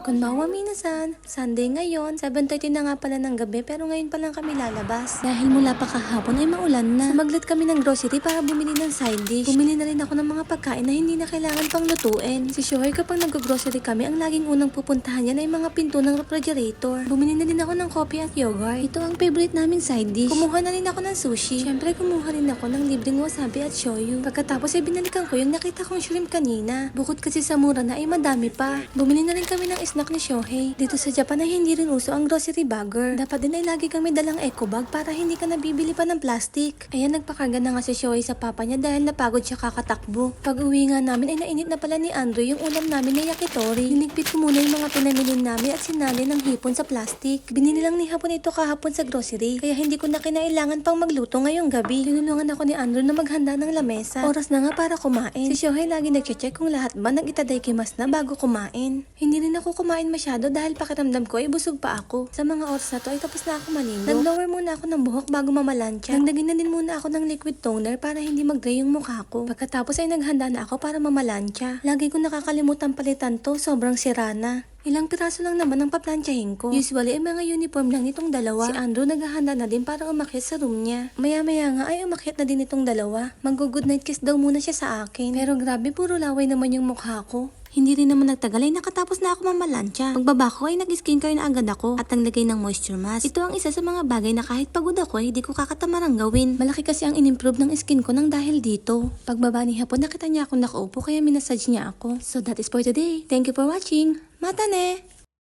Konbawa minasan, Sunday ngayon, 7.30 na nga pala ng gabi pero ngayon pa lang kami lalabas. Dahil mula pa kahapon ay maulan na. Sumaglit kami ng grocery para bumili ng side dish. Bumili na rin ako ng mga pagkain na hindi na kailangan pang lutuin. Si Shohei kapag nag-grocery kami, ang laging unang pupuntahan niya ay mga pinto ng refrigerator. Bumili na din ako ng coffee at yogurt. Ito ang favorite naming side dish. Kumuha na rin ako ng sushi. Siyempre kumuha rin ako ng libreng wasabi at shoyu. Pagkatapos ay binalikan ko yung nakita kong shrimp kanina. Bukod kasi sa mura na ay madami pa. Bumili na rin kami ng snack ni Shohei. Dito sa Japan ay hindi rin uso ang grocery bagger. Dapat din ay lagi kami dalang eco bag para hindi ka nabibili pa ng plastic. Ayan, nagpakarga na nga si Shohei sa papa niya dahil napagod siya kakatakbo. Pag uwi nga namin ay nainit na pala ni Andrew yung ulam namin na yakitori. Hinigpit ko muna yung mga pinamili namin at sinali ng hipon sa plastic. Binili lang ni Hapon ito kahapon sa grocery kaya hindi ko na kinailangan pang magluto ngayong gabi. Tinulungan ako ni Andrew na maghanda ng lamesa. Oras na nga para kumain. Si Shohei lagi nag-check kung lahat ba nag-itadaikimas na bago kumain. Hindi rin ako kumain masyado dahil pakiramdam ko ay busog pa ako. Sa mga oras na to ay tapos na ako maligo. Nag-lower muna ako ng buhok bago mamalansya. Nagdagin na din muna ako ng liquid toner para hindi mag-dry yung mukha ko. Pagkatapos ay naghanda na ako para mamalansya. Lagi ko nakakalimutan palitan to, sobrang sira na. Ilang piraso lang naman ang paplansyahin ko. Usually ay mga uniform lang itong dalawa. Si Andrew naghahanda na din para umakyat sa room niya. Maya-maya nga ay umakyat na din itong dalawa. Mag-good night kiss daw muna siya sa akin. Pero grabe puro laway naman yung mukha ko. Hindi rin naman nagtagal ay nakatapos na ako mamalansya. Pagbaba ko ay nag-skincare na agad ako at naglagay ng moisture mask. Ito ang isa sa mga bagay na kahit pagod ako ay hindi ko kakatamarang gawin. Malaki kasi ang in-improve ng skin ko nang dahil dito. Pagbaba ni hapon nakita niya akong nakaupo kaya minasage niya ako. So that is for today. Thank you for watching. Mata ne!